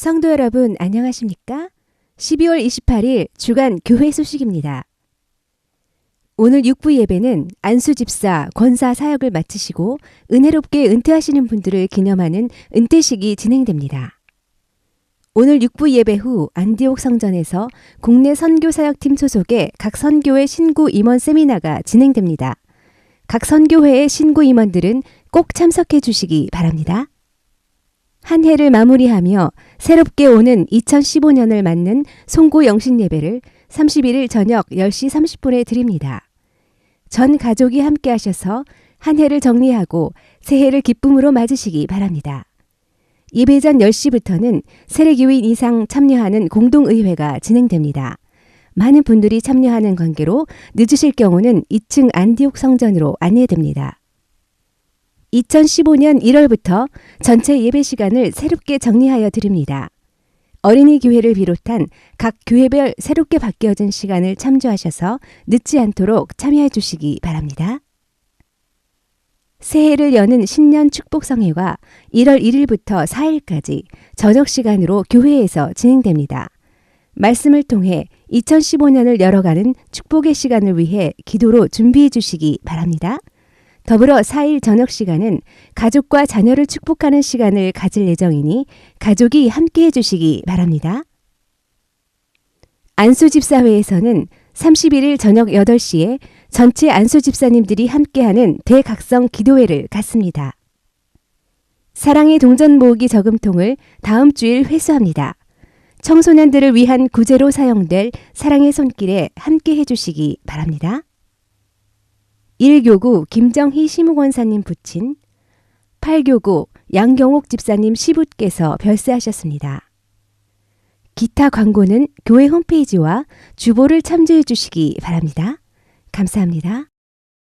성도 여러분 안녕하십니까? 12월 28일 주간 교회 소식입니다. 오늘 6부 예배는 안수 집사 권사 사역을 마치시고 은혜롭게 은퇴하시는 분들을 기념하는 은퇴식이 진행됩니다. 오늘 6부 예배 후 안디옥 성전에서 국내 선교 사역팀 소속의 각 선교회 신구 임원 세미나가 진행됩니다. 각 선교회의 신구 임원들은 꼭 참석해 주시기 바랍니다. 한 해를 마무리하며 새롭게 오는 2015년을 맞는 송구 영신 예배를 31일 저녁 10시 30분에 드립니다. 전 가족이 함께 하셔서 한 해를 정리하고 새해를 기쁨으로 맞으시기 바랍니다. 예배 전 10시부터는 세례교인 이상 참여하는 공동의회가 진행됩니다. 많은 분들이 참여하는 관계로 늦으실 경우는 2층 안디옥 성전으로 안내됩니다. 2015년 1월부터 전체 예배 시간을 새롭게 정리하여 드립니다. 어린이 교회를 비롯한 각 교회별 새롭게 바뀌어진 시간을 참조하셔서 늦지 않도록 참여해 주시기 바랍니다. 새해를 여는 신년 축복성회가 1월 1일부터 4일까지 저녁 시간으로 교회에서 진행됩니다. 말씀을 통해 2015년을 열어가는 축복의 시간을 위해 기도로 준비해 주시기 바랍니다. 더불어 4일 저녁 시간은 가족과 자녀를 축복하는 시간을 가질 예정이니 가족이 함께 해주시기 바랍니다. 안수집사회에서는 31일 저녁 8시에 전체 안수집사님들이 함께하는 대각성 기도회를 갖습니다. 사랑의 동전 모으기 저금통을 다음 주일 회수합니다. 청소년들을 위한 구제로 사용될 사랑의 손길에 함께 해주시기 바랍니다. 1교구 김정희 시무권사님 부친 8교구 양경옥 집사님 시부께서 별세하셨습니다. 기타 광고는 교회 홈페이지와 주보를 참조해 주시기 바랍니다. 감사합니다.